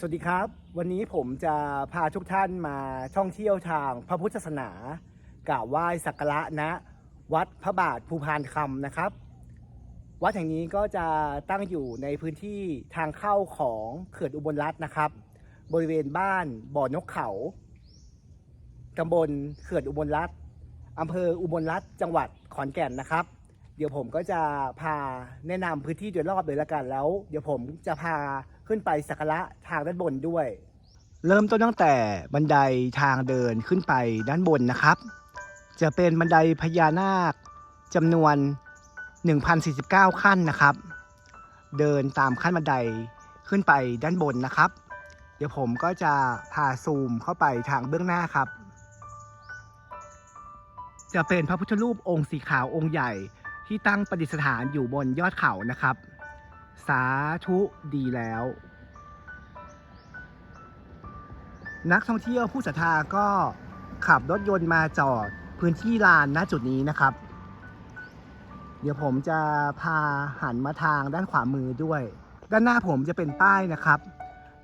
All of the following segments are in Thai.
สวัสดีครับ วันนี้ผมจะพาทุกท่านมาท่องเที่ยวทางพระพุทธศาสนากราบไหว้สักการะณวัดพระบาทภูพานคำนะครับ วัดแห่งนี้ก็จะตั้งอยู่ในพื้นที่ทางเข้าของเขื่อนอุบลรัตน์นะครับ บริเวณบ้านบ่อนกเขาตำบลเขื่อนอุบลรัตน์อำเภออุบลรัตน์จังหวัดขอนแก่นนะครับ เดี๋ยวผมก็จะพาแนะนำพื้นที่โดยรอบเลยละกันแล้ว เดี๋ยวผมจะพา ขึ้นไปสักการะทางด้านบนด้วย เริ่มต้นตั้งแต่บันไดทางเดินขึ้นไปด้านบนนะครับ จะเป็นบันไดพญานาคจำนวน 1,049 ขั้นนะครับ เดินตามขั้นบันไดขึ้นไปด้านบนนะครับ เดี๋ยวผมก็จะพาซูมเข้าไปทางเบื้องหน้าครับ จะเป็นพระพุทธรูปองค์สีขาวองค์ใหญ่ที่ตั้งประดิษฐานอยู่บนยอดเขานะครับ สาธุดีแล้ว นักท่องเที่ยวผู้ศรัทธาก็ขับรถยนต์มาจอดพื้นที่ลานณจุดนี้นะครับ เดี๋ยวผมจะพาหันมาทางด้านขวามือด้วย ด้านหน้าผมจะเป็นป้ายนะครับ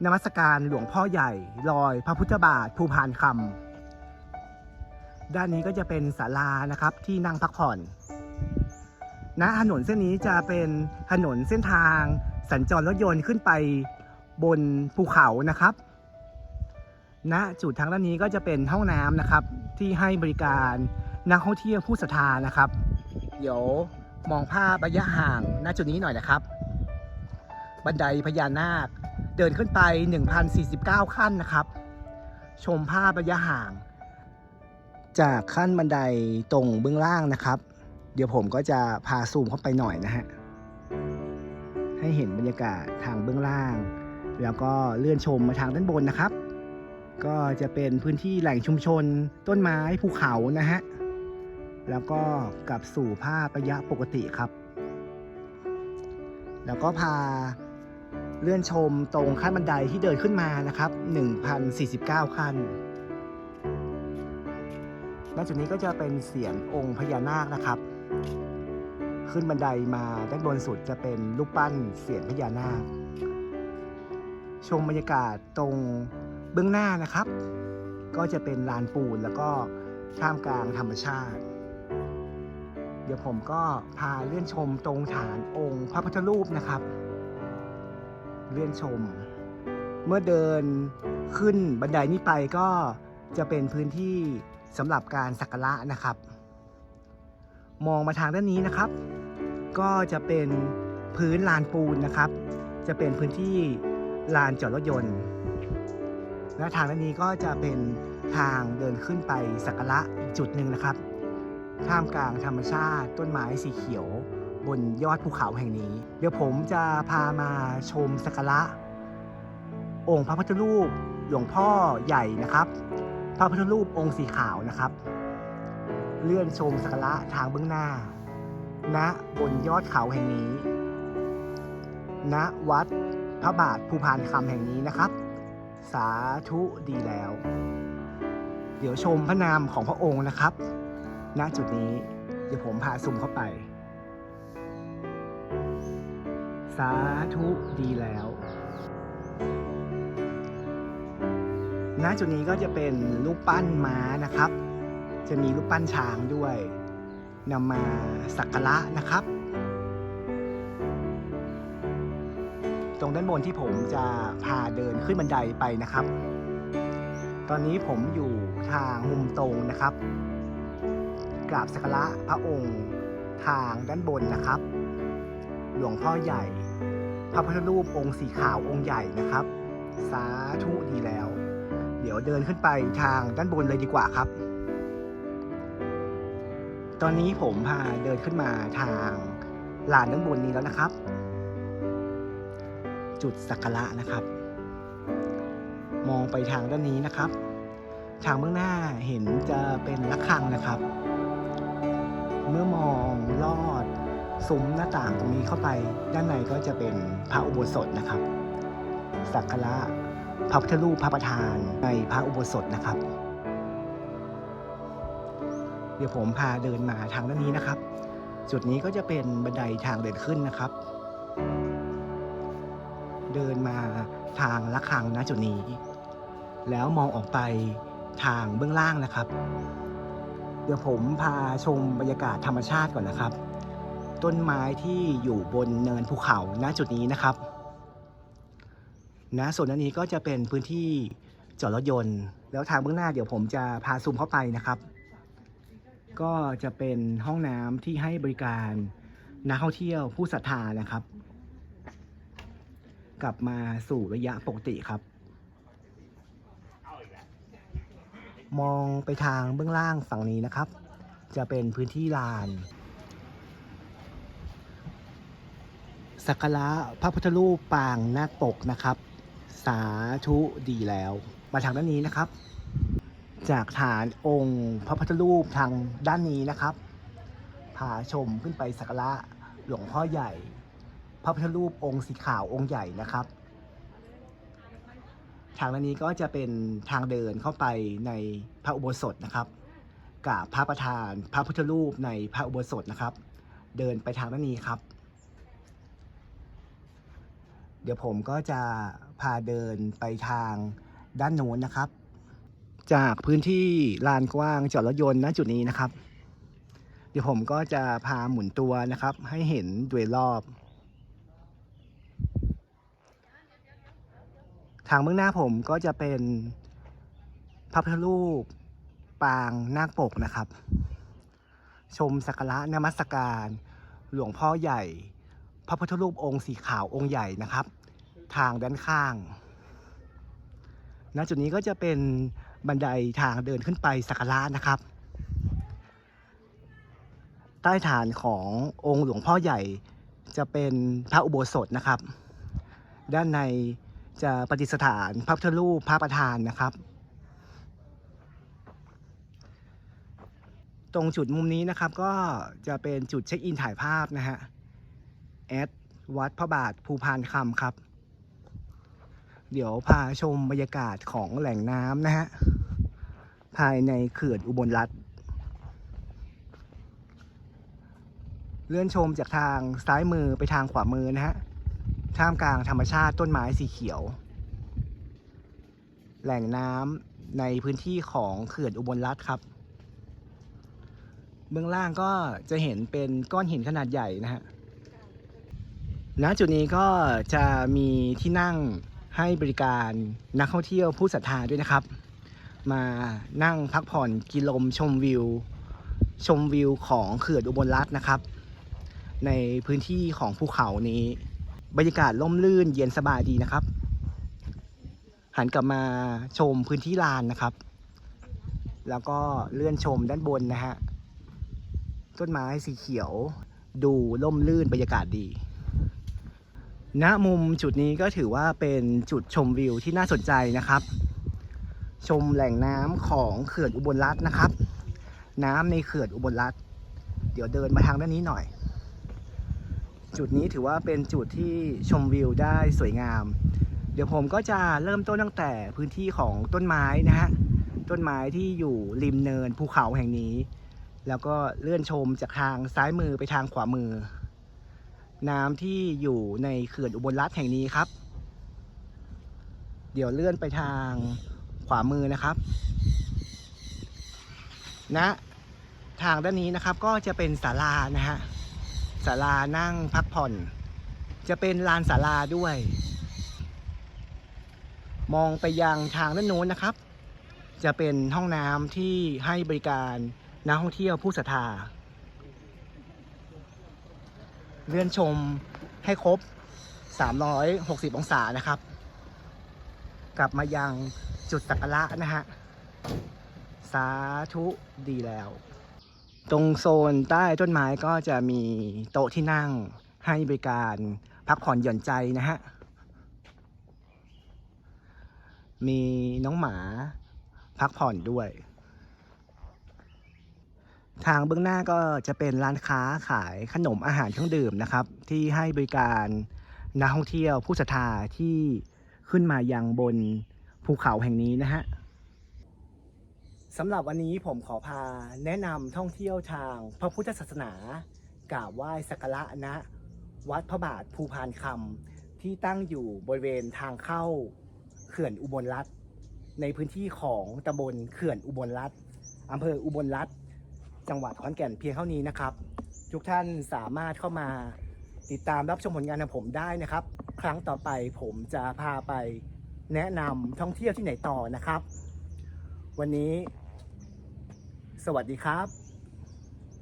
นมัสการหลวงพ่อใหญ่ลอยพระพุทธบาทภูพานคำด้านนี้ก็จะเป็นศาลานะครับที่นั่งพักผ่อน ณถนนเส้นนี้จะเป็นถนนเส้นทาง สัญจรรถยนต์ขึ้นไปบนภูเขานะครับณจุดทางด้านนี้ก็จะเป็นห้องน้ำนะครับ ที่ให้บริการนักท่องเที่ยวผู้ศรัทธานะครับ เดี๋ยวมองภาพระยะห่างณจุดนี้หน่อยนะครับ บันไดพญานาคเดินขึ้นไป 1,049 ขั้นนะครับ ชมภาพระยะห่าง จากขั้นบันไดตรงเบื้องล่างนะครับ เดี๋ยวผมก็จะพาซูมเข้าไปหน่อยนะฮะ ให้เห็นบรรยากาศทางเบื้องล่าง แล้วก็เลื่อนชมมาทางด้านบนนะครับ ก็จะเป็นพื้นที่แหล่งชุมชน ต้นไม้ภูเขานะฮะ แล้วก็กลับสู่ภาพระยะปกติครับ แล้วก็พาเลื่อนชมตรงขั้นบันไดที่เดินขึ้นมานะครับ 1,049 ขั้นณจุดนี้ก็จะเป็นเสียงองค์พญานาคนะครับ ขึ้นบันไดมาด้านบนสุดจะเป็นรูปปั้นเสียงพญานาค ชมบรรยากาศตรงเบื้องหน้านะครับ ก็จะเป็นลานปูนแล้วก็ท่ามกลางธรรมชาติ เดี๋ยวผมก็พาเลื่อนชมตรงฐานองค์พระพุทธรูปนะครับ เลื่อนชม เมื่อเดินขึ้นบันไดนี้ไปก็จะเป็นพื้นที่สำหรับการสักการะนะครับ มองมาทางด้านนี้นะครับ ก็จะเป็นพื้นลานปูนนะครับ จะเป็นพื้นที่ลานจอดรถยนต์ และทางด้านนี้ก็จะเป็นทางเดินขึ้นไปสักการะอีกจุดหนึ่งนะครับท่ามกลางธรรมชาติต้นไม้สีเขียว บนยอดภูเขาแห่งนี้ เดี๋ยวผมจะพามาชมสักการะ องค์พระพุทธรูปหลวงพ่อใหญ่นะครับ พระพุทธรูปองค์สีขาวนะครับ เลื่อนชมสักการะทางเบื้องหน้า ณบนยอดเขาแห่งนี้ ณวัดพระบาทภูพานคำแห่งนี้นะครับ สาธุดีแล้ว เดี๋ยวชมพระนามของพระองค์นะครับ ณจุดนี้เดี๋ยวผมพาซุ่มเข้าไป สาธุดีแล้วณจุดนี้ก็จะเป็นรูปปั้นม้านะครับ จะมีรูปปั้นช้างด้วยนำมาสักการะนะครับ ตรงด้านบนที่ผมจะพาเดินขึ้นบันไดไปนะครับ ตอนนี้ผมอยู่ทางมุมตรงนะครับ กราบสักการะพระองค์ทางด้านบนนะครับ หลวงพ่อใหญ่ พระพุทธรูปองค์สีขาวองค์ใหญ่นะครับ สาธุดีแล้ว เดี๋ยวเดินขึ้นไปทางด้านบนเลยดีกว่าครับ ตอนนี้ผมพาเดินขึ้นมาทางลานด้านบนนี้แล้วนะครับ จุดสักการะนะครับ มองไปทางด้านนี้นะครับ ทางเบื้องหน้าเห็นจะเป็นระฆังนะครับ เมื่อมองลอดซุ้มหน้าต่างตรงนี้เข้าไป ด้านในก็จะเป็นพระอุโบสถนะครับ สักการะพระพุทธรูปพระประธานในพระอุโบสถนะครับ เดี๋ยวผมพาเดินมาทางด้านนี้นะครับ จุดนี้ก็จะเป็นบันไดทางเดินขึ้นนะครับ เดินมาทางละคังณจุดนี้ แล้วมองออกไปทางเบื้องล่างนะครับ เดี๋ยวผมพาชมบรรยากาศธรรมชาติก่อนนะครับ ต้นไม้ที่อยู่บนเนินภูเขาณจุดนี้นะครับนะส่วนอันนี้ก็จะเป็นพื้นที่จอดรถยนต์ แล้วทางเบื้องหน้าเดี๋ยวผมจะพาซูมเข้าไปนะครับ ก็จะเป็นห้องน้ำที่ให้บริการนักท่องเที่ยวผู้ศรัทธานะครับ กลับมาสู่ระยะปกติครับ มองไปทางเบื้องล่างฝั่งนี้นะครับ จะเป็นพื้นที่ลานสักการะพระพุทธรูปปางนาคปกนะครับ สาธุดีแล้ว มาทางด้านนี้นะครับ จากฐานองค์พระพุทธรูปทางด้านนี้นะครับพาชมขึ้นไปสักการะหลวงพ่อใหญ่ พระพุทธรูปองค์สีขาวองค์ใหญ่นะครับ ทางด้านนี้ก็จะเป็นทางเดินเข้าไปในพระอุโบสถนะครับกับพระประธาน พระพุทธรูปในพระอุโบสถนะครับ เดินไปทางด้านนี้ครับ เดี๋ยวผมก็จะพาเดินไปทางด้านโน้นนะครับ จากพื้นที่ลานกว้างจอดรถยนต์ณจุดนี้นะครับ เดี๋ยวผมก็จะพาหมุนตัวนะครับ ให้เห็นโดยรอบ ทางเบื้องหน้าผมก็จะเป็นพระพุทธรูปปางนาคปกนะครับ ชมสักการะนมัสการหลวงพ่อใหญ่ พระพุทธรูปองค์สีขาวองค์ใหญ่นะครับ ทางด้านข้างณจุดนี้ก็จะเป็น บันไดทางเดินขึ้นไปสักการะนะครับ ใต้ฐานขององค์หลวงพ่อใหญ่จะเป็นพระอุโบสถนะครับ ด้านในจะประดิษฐานพระพุทธรูปพระประธานนะครับ ตรงจุดมุมนี้นะครับก็จะเป็นจุดเช็คอินถ่ายภาพนะฮะแอดวัดพระบาทภูพานคำครับ เดี๋ยวพาชมบรรยากาศของแหล่งน้ำนะฮะ ภายในเขื่อนอุบลรัฐ เลื่อนชมจากทางซ้ายมือไปทางขวามือนะฮะ ท่ามกลางธรรมชาติต้นไม้สีเขียว แหล่งน้ำในพื้นที่ของเขื่อนอุบลรัฐครับ เบื้องล่างก็จะเห็นเป็นก้อนหินขนาดใหญ่นะฮะณจุดนี้ก็จะมีที่นั่งให้บริการนักท่องเที่ยวผู้ศรัทธาด้วยนะครับ มานั่งพักผ่อนกินลมชมวิว ชมวิวของเขื่อนอุบลรัฐนะครับ ในพื้นที่ของภูเขานี้ บรรยากาศร่มรื่นเย็นสบายดีนะครับ หันกลับมาชมพื้นที่ลานนะครับ แล้วก็เลื่อนชมด้านบนนะฮะต้นไม้สีเขียว ดูร่มรื่นบรรยากาศดีณมุมจุดนี้ก็ถือว่าเป็นจุดชมวิวที่น่าสนใจนะครับ ชมแหล่งน้ำของเขื่อนอุบลรัฐนะครับ น้ำในเขื่อนอุบลรัฐเดี๋ยวเดินมาทางด้านนี้หน่อย จุดนี้ถือว่าเป็นจุดที่ชมวิวได้สวยงาม เดี๋ยวผมก็จะเริ่มต้นตั้งแต่พื้นที่ของต้นไม้นะฮะต้นไม้ที่อยู่ริมเนินภูเขาแห่งนี้ แล้วก็เลื่อนชมจากทางซ้ายมือไปทางขวามือ น้ำที่อยู่ในเขื่อนอุบลรัฐแห่งนี้ครับ เดี๋ยวเลื่อนไปทาง ขวามือนะครับนะทางด้านนี้นะครับก็จะเป็นศาลานะฮะศาลานั่งพักผ่อน จะเป็นลานศาลาด้วย มองไปยังทางด้านโน้นนะครับ จะเป็นห้องน้ำที่ให้บริการนักท่องเที่ยวผู้ศรัทธาเลื่อนชมให้ครบ 360 องศานะครับ กลับมายัง จุดสักการะนะฮะ สาธุดีแล้ว ตรงโซนใต้ต้นไม้ก็จะมีโต๊ะที่นั่งให้บริการพักผ่อนหย่อนใจนะฮะ มีน้องหมาพักผ่อนด้วย ทางเบื้องหน้าก็จะเป็นร้านค้าขายขนมอาหารเครื่องดื่มนะครับ ที่ให้บริการนักท่องเที่ยวผู้ศรัทธาที่ขึ้นมายังบน ภูเขาแห่งนี้นะฮะสำหรับวันนี้ผมขอพาแนะนำท่องเที่ยวทางพระพุทธศาสนากราบไหว้สักการะนะวัดพระบาทภูพานคำที่ตั้งอยู่บริเวณทางเข้าเขื่อนอุบลรัฐ ในพื้นที่ของตำบลเขื่อนอุบลรัฐอำเภออุบลรัฐ จังหวัดขอนแก่นเพียงเท่านี้นะครับ ทุกท่านสามารถเข้ามาติดตามรับชมผลงานของผมได้นะครับ ครั้งต่อไปผมจะพาไป แนะนำท่องเที่ยวที่ไหนต่อนะครับ วันนี้ สวัสดีครับ